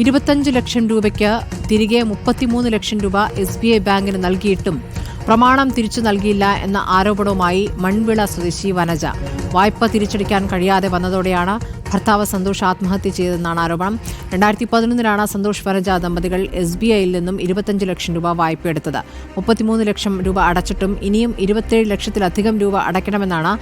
ഇരുപത്തഞ്ച് ലക്ഷം രൂപയ്ക്ക് തിരികെ മുപ്പത്തിമൂന്ന് ലക്ഷം രൂപ എസ് ബി ഐ ബാങ്കിന് നൽകിയിട്ടും പ്രമാണം തിരിച്ചു നൽകിയില്ല എന്ന ആരോപണവുമായി മൺവിള സ്വദേശി വനജ. വായ്പ തിരിച്ചടിക്കാൻ കഴിയാതെ വന്നതോടെയാണ് ഭർത്താവ് സന്തോഷ് ആത്മഹത്യ ചെയ്തെന്നാണ് ആരോപണം. രണ്ടായിരത്തി പതിനൊന്നിലാണ് സന്തോഷ് വരജ ദമ്പതികൾ എസ് ബി ഐയിൽ നിന്നും ഇരുപത്തഞ്ച് ലക്ഷം രൂപ വായ്പയെടുത്തത് മുപ്പത്തിമൂന്ന് ലക്ഷം രൂപ അടച്ചിട്ടും ഇനിയും ഇരുപത്തേഴ് ലക്ഷത്തിലധികം രൂപ അടയ്ക്കണമെന്നാണ്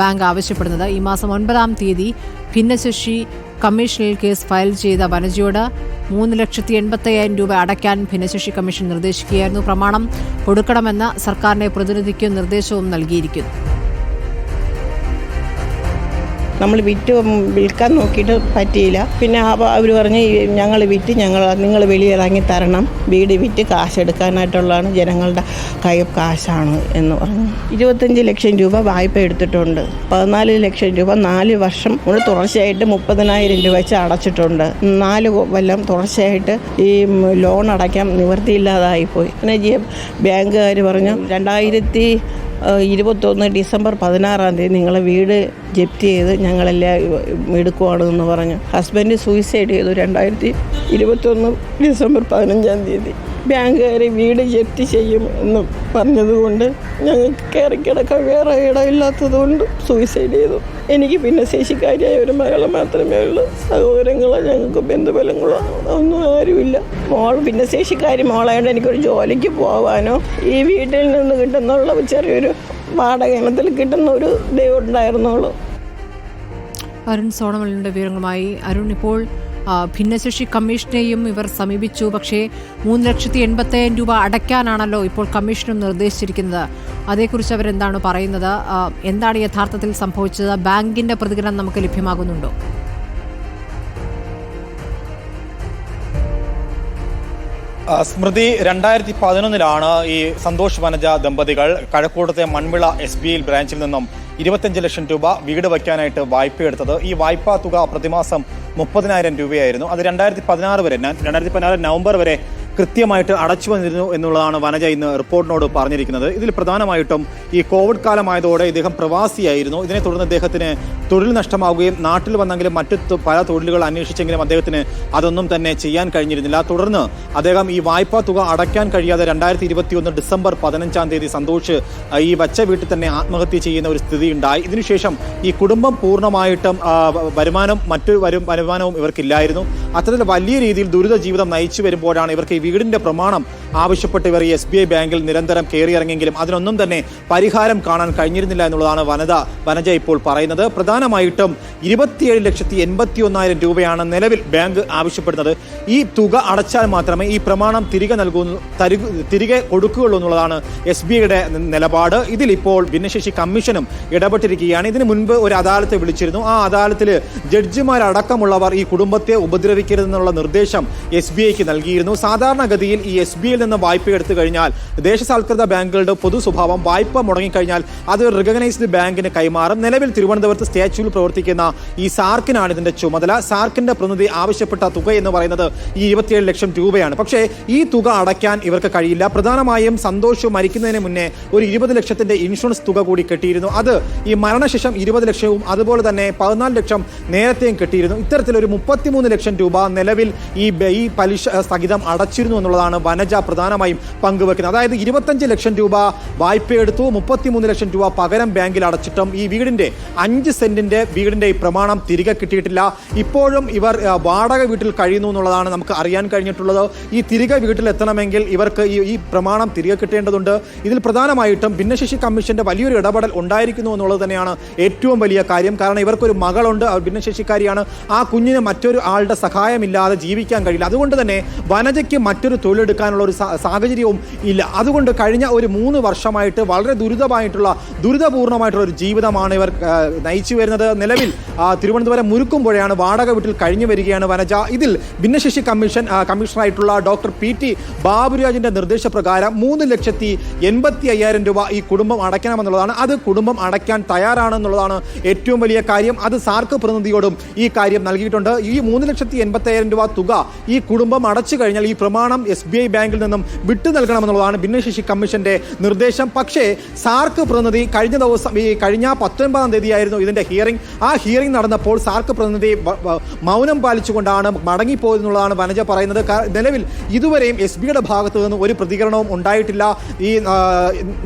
ബാങ്ക് ആവശ്യപ്പെടുന്നത്. ഈ മാസം ഒൻപതാം തീയതി ഭിന്നശേഷി കമ്മീഷനിൽ കേസ് ഫയൽ ചെയ്ത വനജയോട് മൂന്ന് ലക്ഷത്തി എൺപത്തയ്യായിരം രൂപ അടയ്ക്കാൻ ഭിന്നശേഷി കമ്മീഷൻ നിർദ്ദേശിക്കുകയായിരുന്നു. പ്രമാണം കൊടുക്കണമെന്ന് സർക്കാരിന്റെ പ്രതിനിധിക്ക് നിർദ്ദേശവും നൽകിയിരിക്കുന്നു. നമ്മൾ വിറ്റ് വിൽക്കാൻ നോക്കിയിട്ട് പറ്റിയില്ല. പിന്നെ അവർ പറഞ്ഞ് ഞങ്ങൾ വിറ്റ് ഞങ്ങൾ നിങ്ങൾ വെളിയിറങ്ങി തരണം. വീട് വിറ്റ് കാശ് എടുക്കാനായിട്ടുള്ളതാണ് ജനങ്ങളുടെ കൈ കാശാണ് എന്ന് പറഞ്ഞു. ഇരുപത്തഞ്ച് ലക്ഷം രൂപ വായ്പ എടുത്തിട്ടുണ്ട്. പതിനാല് ലക്ഷം രൂപ നാല് വർഷം നമ്മൾ തുടർച്ചയായിട്ട് മുപ്പതിനായിരം രൂപ വെച്ച് അടച്ചിട്ടുണ്ട്. നാല് കൊല്ലം തുടർച്ചയായിട്ട് ഈ ലോൺ അടയ്ക്കാൻ നിവൃത്തിയില്ലാതായിപ്പോയി. പിന്നെ ബാങ്കുകാർ പറഞ്ഞു രണ്ടായിരത്തി ഇരുപത്തൊന്ന് ഡിസംബർ പതിനാറാം തീയതി നിങ്ങളെ വീട് ജപ്തി ചെയ്ത് ഞങ്ങളെല്ലാം എടുക്കുവാണെന്ന് പറഞ്ഞു. ഹസ്ബൻഡ് സൂയിസൈഡ് ചെയ്തു രണ്ടായിരത്തി ഇരുപത്തൊന്ന് ഡിസംബർ പതിനഞ്ചാം തീയതി. ബാങ്കുകാർ വീട് ജപ്തി ചെയ്യും എന്ന് പറഞ്ഞതുകൊണ്ട് ഞങ്ങൾക്ക് കയറി കിടക്കാൻ വേറെ ഇടമില്ലാത്തതുകൊണ്ട് സൂയിസൈഡ് ചെയ്തു. എനിക്ക് പിന്നെ ശേഷിക്കാരിയായ ഒരു മകളെ മാത്രമേ ഉള്ളൂ. സഹോദരങ്ങളോ ഞങ്ങൾക്ക് ബന്ധുബലങ്ങളോ ഒന്നും ആരുമില്ല. മോൾ പിന്നെ ഭിന്നശേഷിക്കാരി മോളായതുകൊണ്ട് എനിക്കൊരു ജോലിക്ക് പോകാനോ ഈ വീട്ടിൽ നിന്ന് കിട്ടുന്നുള്ള ചെറിയൊരു വാടക ഇനത്തിൽ കിട്ടുന്ന ഒരു ഇതേ ഉണ്ടായിരുന്നുള്ളൂ. അരുൺ സോണമലിന്റെ വിവരങ്ങളുമായി അരുൺ ഇപ്പോൾ ഭിന്നശേഷി കമ്മീഷനെയും ഇവർ സമീപിച്ചു. പക്ഷേ മൂന്ന് ലക്ഷത്തി എൺപത്തയ്യായിരം രൂപ അടയ്ക്കാനാണല്ലോ ഇപ്പോൾ കമ്മീഷനും നിർദ്ദേശിച്ചിരിക്കുന്നത്. അതേക്കുറിച്ച് അവരെന്താണ് പറയുന്നത്? എന്താണ് യഥാർത്ഥത്തിൽ സംഭവിച്ചത്? ബാങ്കിന്റെ പ്രതികരണം നമുക്ക് ലഭ്യമാകുന്നുണ്ടോ? സ്മൃതി രണ്ടായിരത്തി പതിനൊന്നിലാണ് ഈ സന്തോഷ് വനജ ദമ്പതികൾ കഴക്കൂട്ടത്തെ മൺവിള എസ് ബി ഐ ബ്രാഞ്ചിൽ നിന്നും ഇരുപത്തഞ്ച് ലക്ഷം രൂപ വീട് വയ്ക്കാനായിട്ട് വായ്പയെടുത്തത് ഈ വായ്പാ തുക പ്രതിമാസം മുപ്പതിനായിരം രൂപയായിരുന്നു. അത് രണ്ടായിരത്തി പതിനാറ് വരെ രണ്ടായിരത്തി പതിനാറ് നവംബർ വരെ കൃത്യമായിട്ട് അടച്ചു വന്നിരുന്നു എന്നുള്ളതാണ് വനജ ഇന്ന് റിപ്പോർട്ടിനോട് പറഞ്ഞിരിക്കുന്നത്. ഇതിൽ പ്രധാനമായിട്ടും ഈ കോവിഡ് കാലമായതോടെ ഇദ്ദേഹം പ്രവാസിയായിരുന്നു. ഇതിനെ തുടർന്ന് ഇദ്ദേഹത്തിന് തൊഴിൽ നഷ്ടമാവുകയും നാട്ടിൽ വന്നെങ്കിലും മറ്റു പല തൊഴിലുകൾ അന്വേഷിച്ചെങ്കിലും അദ്ദേഹത്തിന് അതൊന്നും തന്നെ ചെയ്യാൻ കഴിഞ്ഞിരുന്നില്ല. തുടർന്ന് അദ്ദേഹം ഈ വായ്പാ തുക അടയ്ക്കാൻ കഴിയാതെ രണ്ടായിരത്തി ഇരുപത്തിയൊന്ന് ഡിസംബർ പതിനഞ്ചാം തീയതി സന്തോഷ് ഈ വച്ച വീട്ടിൽ തന്നെ ആത്മഹത്യ ചെയ്യുന്ന ഒരു സ്ഥിതി ഉണ്ടായി. ഇതിനുശേഷം ഈ കുടുംബം പൂർണമായിട്ടും വരുമാനം മറ്റു വരും വരുമാനവും ഇവർക്കില്ലായിരുന്നു. അത്തരത്തിൽ വലിയ രീതിയിൽ ദുരിത ജീവിതം നയിച്ചു വരുമ്പോഴാണ് ഇവർക്ക് ഈ വീടിന്റെ പ്രമാണം ആവശ്യപ്പെട്ട് ഇവർ എസ് ബി ഐ ബാങ്കിൽ നിരന്തരം കയറിയിറങ്ങിയെങ്കിലും അതിനൊന്നും തന്നെ പരിഹാരം കാണാൻ കഴിഞ്ഞിരുന്നില്ല എന്നുള്ളതാണ് വനത വനജ ഇപ്പോൾ പറയുന്നത്. പ്രധാനമായിട്ടും ഇരുപത്തിയേഴ് ലക്ഷത്തി എൺപത്തി ഒന്നായിരം രൂപയാണ് നിലവിൽ ബാങ്ക് ആവശ്യപ്പെടുന്നത്. ഈ തുക അടച്ചാൽ മാത്രമേ ഈ പ്രമാണം തിരികെ നൽകൂ തിരികെ കൊടുക്കുകയുള്ളൂ എന്നുള്ളതാണ് എസ് ബി ഐയുടെ നിലപാട്. ഇതിൽ ഇപ്പോൾ ഭിന്നശേഷി കമ്മീഷനും ഇടപെട്ടിരിക്കുകയാണ്. ഇതിനു മുൻപ് ഒരു അദാലത്ത് വിളിച്ചിരുന്നു. ആ അദാലത്തിൽ ജഡ്ജിമാരടക്കമുള്ളവർ ഈ കുടുംബത്തെ ഉപദ്രവിക്കരുതെന്നുള്ള നിർദ്ദേശം എസ് ബി ഐക്ക് നൽകിയിരുന്നു. സാധാരണഗതിയിൽ ഈ എസ് ബി നിന്ന് വായ്പ എടുത്തു കഴിഞ്ഞാൽ ദേശസാൽകൃത ബാങ്കുകളുടെ പൊതു സ്വഭാവം വായ്പ മുടങ്ങിക്കഴിഞ്ഞാൽ അത് റിക്കഗ്നൈസ്ഡ് ബാങ്കിന് കൈമാറും. നിലവിൽ തിരുവനന്തപുരത്ത് സ്റ്റാച്യൂവിൽ പ്രവർത്തിക്കുന്ന ഈ സാർക്കിനാണ് ഇതിന്റെ ചുമതല. സാർക്കിന്റെ പ്രതിനിധി ആവശ്യപ്പെട്ട തുക എന്ന് പറയുന്നത് ഈ ഇരുപത്തിയേഴ് ലക്ഷം രൂപയാണ്. പക്ഷേ ഈ തുക അടയ്ക്കാൻ ഇവർക്ക് കഴിയില്ല. പ്രധാനമായും സന്തോഷ് മരിക്കുന്നതിന് മുന്നേ ഒരു ഇരുപത് ലക്ഷത്തിന്റെ ഇൻഷുറൻസ് തുക കൂടി കെട്ടിയിരുന്നു. അത് ഈ മരണശേഷം ഇരുപത് ലക്ഷവും അതുപോലെ തന്നെ പതിനാല് ലക്ഷം നേരത്തെയും കെട്ടിയിരുന്നു. ഇത്തരത്തിൽ ഒരു മുപ്പത്തിമൂന്ന് ലക്ഷം രൂപ നിലവിൽ ഈ ഈ പലിശ സ്ഥഗിതം അടച്ചിരുന്നു എന്നുള്ളതാണ് വനജ പ്രധാനമായും പങ്കുവെക്കുന്നത്. അതായത് ഇരുപത്തഞ്ച് ലക്ഷം രൂപ വായ്പയെടുത്തു മുപ്പത്തിമൂന്ന് ലക്ഷം രൂപ പകരം ബാങ്കിൽ അടച്ചിട്ടും ഈ വീടിന്റെ അഞ്ച് സെന്റിന്റെ വീടിന്റെ ഈ പ്രമാണം തിരികെ കിട്ടിയിട്ടില്ല. ഇപ്പോഴും ഇവർ വാടക വീട്ടിൽ കഴിയുന്നു എന്നുള്ളതാണ് നമുക്ക് അറിയാൻ കഴിഞ്ഞിട്ടുള്ളത്. ഈ തിരികെ വീട്ടിലെത്തണമെങ്കിൽ ഇവർക്ക് ഈ ഈ പ്രമാണം തിരികെ കിട്ടേണ്ടതുണ്ട്. ഇതിൽ പ്രധാനമായിട്ടും ഭിന്നശേഷി കമ്മീഷന്റെ വലിയൊരു ഇടപെടൽ ഉണ്ടായിരിക്കുന്നു എന്നുള്ളത് തന്നെയാണ് ഏറ്റവും വലിയ കാര്യം. കാരണം ഇവർക്കൊരു മകളുണ്ട് അവർ ഭിന്നശേഷിക്കാരിയാണ്. ആ കുഞ്ഞിന് മറ്റൊരു ആളുടെ സഹായമില്ലാതെ ജീവിക്കാൻ കഴിയില്ല. അതുകൊണ്ട് തന്നെ വനജയ്ക്ക് മറ്റൊരു തൊഴിലെടുക്കാനുള്ള ഒരു സാഹചര്യവും ഇല്ല. അതുകൊണ്ട് കഴിഞ്ഞ ഒരു മൂന്ന് വർഷമായിട്ട് വളരെ ദുരിതമായിട്ടുള്ള ദുരിതപൂർണമായിട്ടുള്ള ഒരു ജീവിതമാണ് ഇവർ നയിച്ചു വരുന്നത്. നിലവിൽ തിരുവനന്തപുരം മുരുക്കുമ്പോഴാണ് വാടക വീട്ടിൽ കഴിഞ്ഞു വരികയാണ് വനജ. ഇതിൽ ഭിന്നശേഷി കമ്മീഷൻ കമ്മീഷണറായിട്ടുള്ള ഡോക്ടർ പി ടി ബാബുരാജിന്റെ നിർദ്ദേശപ്രകാരം മൂന്ന് ലക്ഷത്തി എൺപത്തി അയ്യായിരം രൂപ ഈ കുടുംബം അടയ്ക്കണമെന്നുള്ളതാണ്. അത് കുടുംബം അടയ്ക്കാൻ തയ്യാറാണെന്നുള്ളതാണ് ഏറ്റവും വലിയ കാര്യം. അത് സാർക്ക് പ്രതിനിധിയോടും ഈ കാര്യം നൽകിയിട്ടുണ്ട്. ഈ മൂന്ന് ലക്ഷത്തി എൺപത്തി രൂപ തുക ഈ കുടുംബം അടച്ചു കഴിഞ്ഞാൽ ഈ പ്രമാണം എസ് ബാങ്കിൽ നിന്ന് നിന്നും വിട്ടു നൽകണമെന്നുള്ളതാണ് ഭിന്നശേഷി കമ്മീഷന്റെ നിർദ്ദേശം. പക്ഷേ സാർക്ക് പ്രതിനിധി കഴിഞ്ഞ ദിവസം ഈ കഴിഞ്ഞ പത്തൊൻപതാം തീയതിയായിരുന്നു ഇതിന്റെ ഹിയറിംഗ് ആ ഹിയറിംഗ് നടന്നപ്പോൾ സാർക്ക് പ്രതിനിധി മൗനം പാലിച്ചുകൊണ്ടാണ് മടങ്ങിപ്പോയെന്നുള്ളതാണ് വനജ പറയുന്നത്. നിലവിൽ ഇതുവരെയും എസ് ബിയുടെ ഭാഗത്തു നിന്ന് ഒരു പ്രതികരണവും ഉണ്ടായിട്ടില്ല. ഈ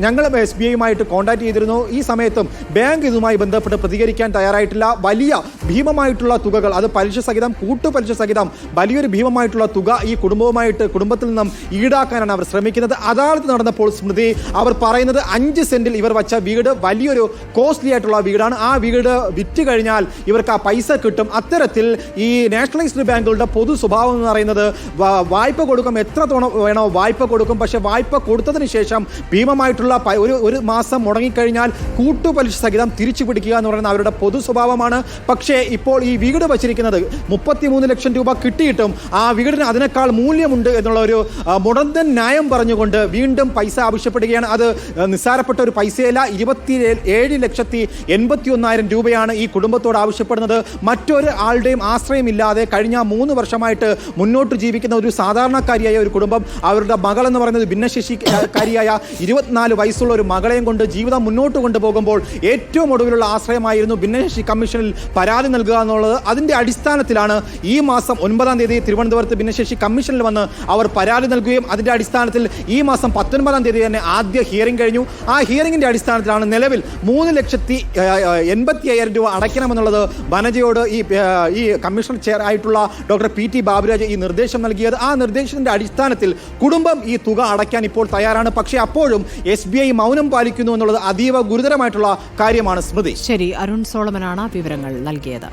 ഞങ്ങൾ എസ് ബി ഐയുമായിട്ട് കോൺടാക്ട് ചെയ്തിരുന്നു. ഈ സമയത്തും ബാങ്ക് ഇതുമായി ബന്ധപ്പെട്ട് പ്രതികരിക്കാൻ തയ്യാറായിട്ടില്ല. വലിയ ഭീമമായിട്ടുള്ള തുകകൾ അത് പലിശ സഹിതം കൂട്ടുപലിശ സഹിതം വലിയൊരു ഭീമമായിട്ടുള്ള തുക ഈ കുടുംബവുമായിട്ട് കുടുംബത്തിൽ നിന്നും ഈടാക്കാനാണ് അവർ ശ്രമിക്കുന്നത്. അദാലത്ത് നടന്നപ്പോൾ സ്മൃതി അവർ പറയുന്നത് അഞ്ച് സെന്റിൽ ഇവർ വച്ച വീട് വലിയൊരു കോസ്റ്റ്ലി ആയിട്ടുള്ള വീടാണ്. ആ വീട് വിറ്റ് കഴിഞ്ഞാൽ ഇവർക്ക് ആ പൈസ കിട്ടും. അത്തരത്തിൽ ഈ നാഷണലൈസ്ഡ് ബാങ്കുകളുടെ പൊതു സ്വഭാവം എന്ന് പറയുന്നത് വായ്പ കൊടുക്കും എത്ര തവണ വേണോ വായ്പ കൊടുക്കും. പക്ഷെ വായ്പ കൊടുത്തതിന് ശേഷം ഭീമമായിട്ടുള്ള ഒരു ഒരു മാസം മുടങ്ങിക്കഴിഞ്ഞാൽ കൂട്ടുപലിശ സഹിതം തിരിച്ചു പിടിക്കുക എന്ന് പറയുന്ന അവരുടെ പൊതു സ്വഭാവമാണ്. പക്ഷേ ഇപ്പോൾ ഈ വീട് വച്ചിരിക്കുന്നത് മുപ്പത്തിമൂന്ന് ലക്ഷം രൂപ കിട്ടിയിട്ടും ആ വീടിന് അതിനേക്കാൾ മൂല്യമുണ്ട് എന്നുള്ള ഒരു ആ, മുടന്തൻ ന്യായം പറഞ്ഞുകൊണ്ട് വീണ്ടും പൈസ ആവശ്യപ്പെടുകയാണ്. അത് നിസ്സാരപ്പെട്ട ഒരു പൈസയല്ല. ഇരുപത്തി ഏഴ് ലക്ഷത്തി എൺപത്തി ഒന്നായിരം രൂപയാണ് ഈ കുടുംബത്തോട് ആവശ്യപ്പെടുന്നത്. മറ്റൊരു ആളുടെയും ആശ്രയമില്ലാതെ കഴിഞ്ഞ മൂന്ന് വർഷമായിട്ട് മുന്നോട്ട് ജീവിക്കുന്ന ഒരു സാധാരണക്കാരിയായ ഒരു കുടുംബം അവരുടെ മകൾ എന്ന് പറയുന്നത് ഭിന്നശേഷിക്കാരിയായ ഇരുപത്തിനാല് വയസ്സുള്ള ഒരു മകളെയും കൊണ്ട് ജീവിതം മുന്നോട്ട് കൊണ്ടുപോകുമ്പോൾ ഏറ്റവും ഒടുവിലുള്ള ആശ്രയമായിരുന്നു ഭിന്നശേഷി കമ്മീഷനിൽ പരാതി നൽകുക എന്നുള്ളത്. അതിന്റെ അടിസ്ഥാനത്തിലാണ് ഈ മാസം ഒൻപതാം തീയതി തിരുവനന്തപുരത്ത് ഭിന്നശേഷി കമ്മീഷനിൽ വന്ന് അവർ പരാതി നൽകുകയും അതിന്റെ അടിസ്ഥാനത്തിൽ ഈ മാസം പത്തൊൻപതാം തീയതി തന്നെ ആദ്യ ഹിയറിംഗ് കഴിഞ്ഞു. ആ ഹിയറിംഗിന്റെ അടിസ്ഥാനത്തിലാണ് നിലവിൽ മൂന്ന് ലക്ഷത്തി എൺപത്തി അയ്യായിരം രൂപ അടയ്ക്കണമെന്നുള്ളത് ബനജയോട് ഈ ഈ കമ്മീഷണർ ചെയർ ആയിട്ടുള്ള ഡോക്ടർ പി ടി ബാബുരാജ് ഈ നിർദ്ദേശം നൽകിയത്. ആ നിർദ്ദേശത്തിന്റെ അടിസ്ഥാനത്തിൽ കുടുംബം ഈ തുക അടയ്ക്കാൻ ഇപ്പോൾ തയ്യാറാണ്. പക്ഷേ അപ്പോഴും എസ് ബി ഐ മൗനം പാലിക്കുന്നു എന്നുള്ളത് അതീവ ഗുരുതരമായിട്ടുള്ള കാര്യമാണ് സ്മൃതി. ശരി അരുൺ സോളമനാണ് വിവരങ്ങൾ നൽകിയത്.